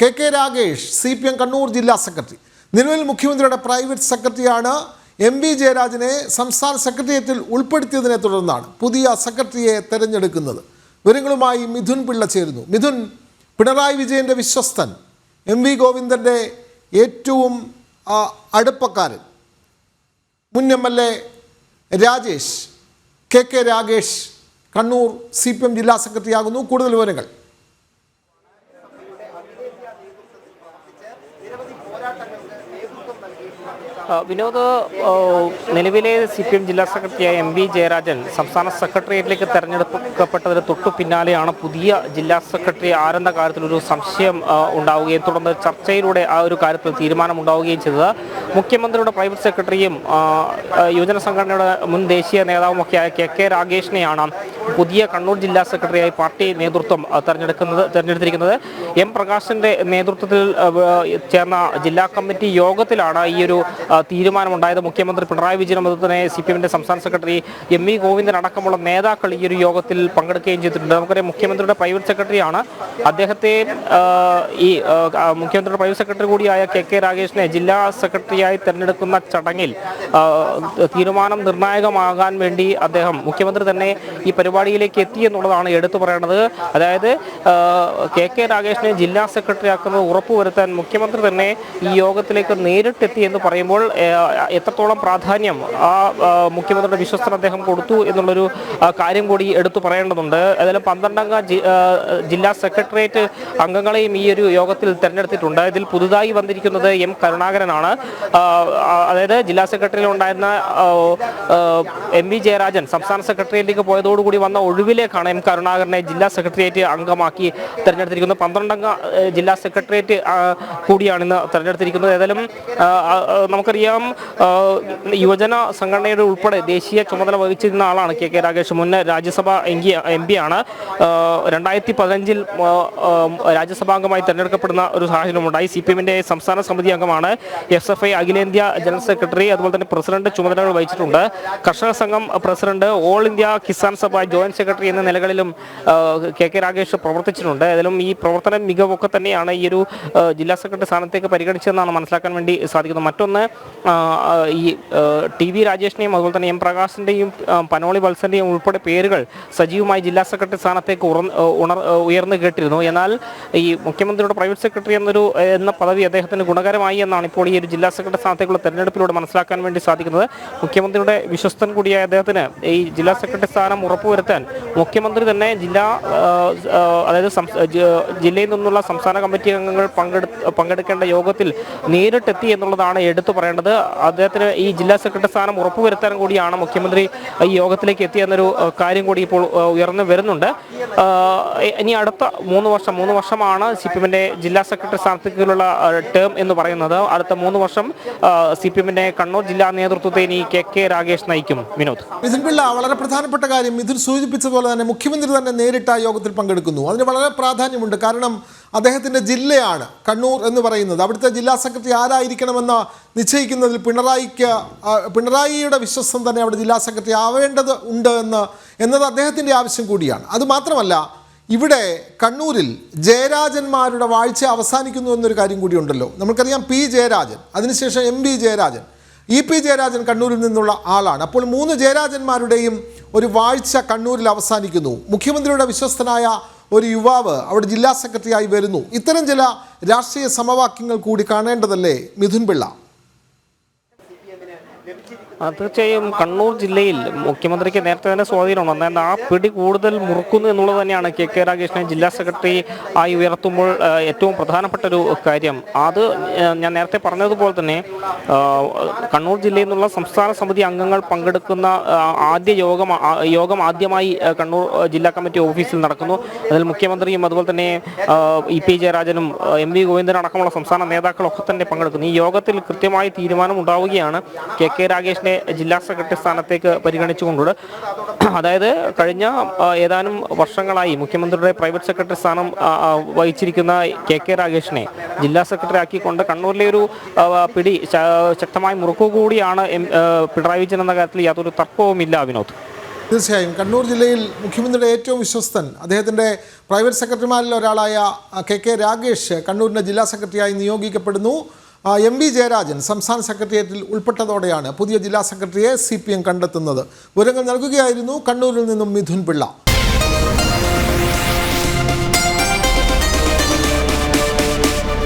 K K Ragesh C P M Kannur ജില്ലാ secretary. നിലവിൽ മുഖ്യമന്ത്രിയുടെ പ്രൈവറ്റ് സെക്രട്ടറിയാണ് എം വി ജയരാജനെ സംസ്ഥാന സെക്രട്ടേറിയറ്റിൽ ഉൾപ്പെടുത്തിയതിനെ തുടർന്നാണ് പുതിയ സെക്രട്ടറിയെ തെരഞ്ഞെടുക്കുന്നത്. വിവരങ്ങളുമായി മിഥുൻ പിള്ള ചേരുന്നു. മിഥുൻ പിണറായി വിജയന്റെ വിശ്വസ്തൻ എം വി ഗോവിന്ദന്റെ ഏറ്റവും അടുപ്പക്കാരൻ. മുൻ M L A Rajesh K K Ragesh Kannur C P M ജില്ലാ സെക്രട്ടറിയാകുന്നു. കൂടുതൽ വിവരങ്ങൾ. വിനോദ് നിലവിലെ സി പി എം ജില്ലാ സെക്രട്ടറിയായ എം വി ജയരാജൻ സംസ്ഥാന സെക്രട്ടേറിയറ്റിലേക്ക് തെരഞ്ഞെടുക്കപ്പെട്ടതിന് തൊട്ടു പിന്നാലെയാണ് പുതിയ ജില്ലാ സെക്രട്ടറി ആരെന്ന കാര്യത്തിലൊരു സംശയം ഉണ്ടാവുകയും തുടർന്ന് ചർച്ചയിലൂടെ ആ ഒരു കാര്യത്തിൽ തീരുമാനമുണ്ടാവുകയും ചെയ്തത്. മുഖ്യമന്ത്രിയുടെ പ്രൈവറ്റ് സെക്രട്ടറിയും യുവജന സംഘടനയുടെ മുൻ ദേശീയ നേതാവുമൊക്കെയായ കെ കെ രാഗേഷിനെയാണ് പുതിയ കണ്ണൂർ ജില്ലാ സെക്രട്ടറിയായി പാർട്ടി നേതൃത്വം തെരഞ്ഞെടുക്കുന്നത് തെരഞ്ഞെടുത്തിരിക്കുന്നത്. എം പ്രകാശിന്റെ നേതൃത്വത്തിൽ ചേർന്ന ജില്ലാ കമ്മിറ്റി യോഗത്തിലാണ് ഈ ഒരു തീരുമാനമുണ്ടായത്. മുഖ്യമന്ത്രി പിണറായി വിജയൻ അതുപോലെ തന്നെ സി പി എമ്മിന്റെ സംസ്ഥാന സെക്രട്ടറി എം വി ഗോവിന്ദൻ അടക്കമുള്ള നേതാക്കൾ ഈ ഒരു യോഗത്തിൽ പങ്കെടുക്കുകയും ചെയ്തിട്ടുണ്ട്. നമുക്കറിയാം മുഖ്യമന്ത്രിയുടെ പ്രൈവറ്റ് സെക്രട്ടറിയാണ്. അദ്ദേഹത്തെ ഈ മുഖ്യമന്ത്രിയുടെ പ്രൈവറ്റ് സെക്രട്ടറി കൂടിയായ കെ കെ രാഗേഷിനെ ജില്ലാ സെക്രട്ടറിയായി തെരഞ്ഞെടുക്കുന്ന ചടങ്ങിൽ തീരുമാനം നിർണായകമാകാൻ വേണ്ടി അദ്ദേഹം മുഖ്യമന്ത്രി തന്നെ ഈ പരിപാടിയിലേക്ക് എത്തി എന്നുള്ളതാണ് എടുത്തു പറയുന്നത് അതായത് കെ കെ രാഗേഷിനെ ജില്ലാ സെക്രട്ടറി ആക്കുന്നത് ഉറപ്പുവരുത്താൻ മുഖ്യമന്ത്രി തന്നെ ഈ യോഗത്തിലേക്ക് നേരിട്ടെത്തി എന്ന് പറയുമ്പോൾ എത്രത്തോളം പ്രാധാന്യം ആ മുഖ്യമന്ത്രിയുടെ വിശ്വസ്തന അദ്ദേഹം കൊടുത്തു എന്നുള്ളൊരു കാര്യം കൂടി എടുത്തു പറയേണ്ടതുണ്ട്. ഏതായാലും പന്ത്രണ്ടംഗ ജില്ലാ സെക്രട്ടേറിയറ്റ് അംഗങ്ങളെയും ഈ ഒരു യോഗത്തിൽ തെരഞ്ഞെടുത്തിട്ടുണ്ട്. ഇതിൽ പുതുതായി വന്നിരിക്കുന്നത് എം കരുണാകരനാണ്. അതായത് ജില്ലാ സെക്രട്ടറിയിൽ ഉണ്ടായിരുന്ന എം വി ജയരാജൻ സംസ്ഥാന സെക്രട്ടേറിയറ്റിലേക്ക് പോയതോടുകൂടി വന്ന ഒഴിവിലേക്കാണ് എം കരുണാകരനെ ജില്ലാ സെക്രട്ടേറിയറ്റ് അംഗമാക്കി തെരഞ്ഞെടുത്തിരിക്കുന്നത്. പന്ത്രണ്ടംഗ ജില്ലാ സെക്രട്ടേറിയറ്റ് കൂടിയാണ് ഇന്ന് തെരഞ്ഞെടുത്തിരിക്കുന്നത്. ഏതായാലും ആ, നമുക്കറിയാം യുവജന സംഘടനയുടെ ഉൾപ്പെടെ ദേശീയ ചുമതല വഹിച്ചിരുന്ന ആളാണ് കെ കെ രാഗേഷ് മുൻ രാജ്യസഭ എം പി ആണ്. രണ്ടായിരത്തി പതിനഞ്ചിൽ രാജ്യസഭാംഗമായി തെരഞ്ഞെടുക്കപ്പെടുന്ന ഒരു സാഹചര്യമുണ്ടായി. സി പി എമ്മിന്റെ സംസ്ഥാന സമിതി അംഗമാണ് എസ് എഫ് ഐ അഖിലേന്ത്യാ ജനറൽ സെക്രട്ടറി അതുപോലെ തന്നെ പ്രസിഡന്റ് ചുമതലകൾ വഹിച്ചിട്ടുണ്ട്. കർഷക സംഘം president all India Kisan Sabha joint secretary എന്ന നിലകളിലും കെ കെ രാഗേഷ് പ്രവർത്തിച്ചിട്ടുണ്ട്. ഏതായാലും ഈ പ്രവർത്തന മികവൊക്കെ തന്നെയാണ് ഈ ഒരു ജില്ലാ സെക്രട്ടറി സ്ഥാനത്തേക്ക് പരിഗണിച്ചതെന്നാണ് മനസ്സിലാക്കാൻ വേണ്ടി സാധിക്കുന്നത്. മറ്റൊന്ന് ഈ ടി വി രാജേഷിനെയും അതുപോലെ തന്നെ എം പ്രകാശിന്റെയും പനോളി വത്സന്റെയും ഉൾപ്പെടെ പേരുകൾ സജീവമായി ജില്ലാ സെക്രട്ടറി സ്ഥാനത്തേക്ക് ഉണർ ഉയർന്നു കേട്ടിരുന്നു. എന്നാൽ ഈ മുഖ്യമന്ത്രിയുടെ പ്രൈവറ്റ് സെക്രട്ടറി എന്നൊരു എന്ന പദവി അദ്ദേഹത്തിന് ഗുണകരമായി എന്നാണ് ഇപ്പോൾ ഈ ഒരു ജില്ലാ സെക്രട്ടറി സ്ഥാനത്തേക്കുള്ള തെരഞ്ഞെടുപ്പിലൂടെ മനസ്സിലാക്കാൻ വേണ്ടി സാധിക്കുന്നത്. മുഖ്യമന്ത്രിയുടെ വിശ്വസ്തൻ കൂടിയായ അദ്ദേഹത്തിന് ഈ ജില്ലാ സെക്രട്ടറി സ്ഥാനം ഉറപ്പുവരുത്താൻ മുഖ്യമന്ത്രി തന്നെ ജില്ലാ അതായത് ജില്ലയിൽ നിന്നുള്ള സംസ്ഥാന കമ്മിറ്റി അംഗങ്ങൾ പങ്കെടു പങ്കെടുക്കേണ്ട യോഗത്തിൽ നേരിട്ടെത്തി എന്നുള്ളതാണ് എടുത്തു പറയേണ്ടത് അദ്ദേഹത്തിന് ഈ ജില്ലാ സെക്രട്ടറി സ്ഥാനം ഉറപ്പുവരുത്താൻ കൂടിയാണ് മുഖ്യമന്ത്രി ഈ യോഗത്തിലേക്ക് എത്തിയെന്നൊരു കാര്യം കൂടി ഇപ്പോൾ ഉയർന്നു വരുന്നുണ്ട്. ഇനി അടുത്ത മൂന്ന് വർഷം മൂന്ന് വർഷമാണ് സി പി എമ്മിന്റെ ജില്ലാ സെക്രട്ടറി സ്ഥാനത്തേക്കുള്ള ടേം എന്ന് പറയുന്നത്. അടുത്ത മൂന്ന് വർഷം സി പി എമ്മിന്റെ കണ്ണൂർ ജില്ലാ നേതൃത്വത്തെ ഇനി കെ കെ രാഗേഷ് നയിക്കും. വിനോദ്. മിഥുൻ വളരെ പ്രധാനപ്പെട്ട കാര്യം ഇതിൽ സൂചിപ്പിച്ച പോലെ തന്നെ മുഖ്യമന്ത്രി തന്നെ നേരിട്ട് ആ യോഗത്തിൽ പങ്കെടുക്കുന്നു. അതിന് വളരെ പ്രാധാന്യമുണ്ട്. കാരണം അദ്ദേഹത്തിന്റെ ജില്ലയാണ് കണ്ണൂർ എന്ന് പറയുന്നത്. അവിടുത്തെ ജില്ലാ സെക്രട്ടറി ആരായിരിക്കണമെന്ന ആരായിരിക്കണമെന്ന് നിശ്ചയിക്കുന്നതിൽ പിണറായിക്ക് പിണറായിയുടെ വിശ്വസം തന്നെ അവിടെ ജില്ലാ സെക്രട്ടറി ആവേണ്ടത് ഉണ്ട് എന്ന് എന്നത് അദ്ദേഹത്തിന്റെ ആവശ്യം കൂടിയാണ്. അതുമാത്രമല്ല ഇവിടെ കണ്ണൂരിൽ ജയരാജന്മാരുടെ വാഴ്ച അവസാനിക്കുന്നു എന്നൊരു കാര്യം കൂടിയുണ്ടല്ലോ നമുക്കറിയാം പി ജയരാജൻ അതിനുശേഷം M P Jayarajan. E P Jayarajan കണ്ണൂരിൽ നിന്നുള്ള ആളാണ്. അപ്പോൾ മൂന്ന് ജയരാജന്മാരുടെയും ഒരു വാഴ്ച കണ്ണൂരിൽ അവസാനിക്കുന്നു. മുഖ്യമന്ത്രിയുടെ വിശ്വസ്തനായ ഒരു യുവാവ് അവിടെ ജില്ലാ സെക്രട്ടറിയായി വരുന്നു. ഇത്തരം ചില രാഷ്ട്രീയ സമവാക്യങ്ങൾ കൂടി കാണേണ്ടതല്ലേ മിഥുൻ പിള്ള? തീർച്ചയായും കണ്ണൂർ ജില്ലയിൽ മുഖ്യമന്ത്രിക്ക് നേരത്തെ തന്നെ സ്വാധീനമുണ്ട്. എന്നാൽ ആ പിടി കൂടുതൽ മുറുക്കുന്നു എന്നുള്ളത് തന്നെയാണ് കെ കെ രാഗേഷിനെ ജില്ലാ സെക്രട്ടറി ആയി ഉയർത്തുമ്പോൾ ഏറ്റവും പ്രധാനപ്പെട്ട ഒരു കാര്യം. അത് ഞാൻ നേരത്തെ പറഞ്ഞതുപോലെ തന്നെ കണ്ണൂർ ജില്ലയിൽ നിന്നുള്ള സംസ്ഥാന സമിതി അംഗങ്ങൾ പങ്കെടുക്കുന്ന ആദ്യ യോഗം യോഗം ആദ്യമായി കണ്ണൂർ ജില്ലാ കമ്മിറ്റി ഓഫീസിൽ നടക്കുന്നു. അതിൽ മുഖ്യമന്ത്രിയും അതുപോലെ തന്നെ ഇ പി ജയരാജനും എം വി ഗോവിന്ദനും അടക്കമുള്ള സംസ്ഥാന നേതാക്കളൊക്കെ തന്നെ പങ്കെടുക്കുന്നു. ഈ യോഗത്തിൽ കൃത്യമായി തീരുമാനം ഉണ്ടാവുകയാണ് കെ കെ രാഗേഷിനെ ജില്ലാ സെക്രട്ടറി സ്ഥാനത്തേക്ക് പരിഗണിച്ചുകൊണ്ടുണ്ട്. അതായത് കഴിഞ്ഞ ഏതാനും വർഷങ്ങളായി മുഖ്യമന്ത്രിയുടെ പ്രൈവറ്റ് സെക്രട്ടറി സ്ഥാനം വഹിച്ചിരിക്കുന്ന കെ കെ രാഗേഷിനെ ജില്ലാ സെക്രട്ടറി ആക്കിക്കൊണ്ട് കണ്ണൂരിലെ ഒരു പിടി ശക്തമായി ശക്തമായ മുറുക്കു കൂടിയാണ് എം- പിണറായി വിജയൻ എന്ന കാര്യത്തിൽ യാതൊരു തർക്കവുമില്ല വിനോദ്. തീർച്ചയായും. കണ്ണൂർ ജില്ലയിൽ മുഖ്യമന്ത്രിയുടെ ഏറ്റവും വിശ്വസ്തൻ അദ്ദേഹത്തിന്റെ പ്രൈവറ്റ് സെക്രട്ടറിമാരിൽ ഒരാളായ കെ കെ രാഗേഷ് കണ്ണൂരിന്റെ ജില്ലാ സെക്രട്ടറിയായി നിയോഗിക്കപ്പെടുന്നു. എം വി ജയരാജൻ സംസ്ഥാന സെക്രട്ടേറിയറ്റിൽ ഉൾപ്പെട്ടതോടെയാണ് പുതിയ ജില്ലാ സെക്രട്ടറിയെ സി പി എം കണ്ടെത്തുന്നത്. വിവരങ്ങൾ നൽകുകയായിരുന്നു കണ്ണൂരിൽ നിന്നും മിഥുൻ പിള്ള.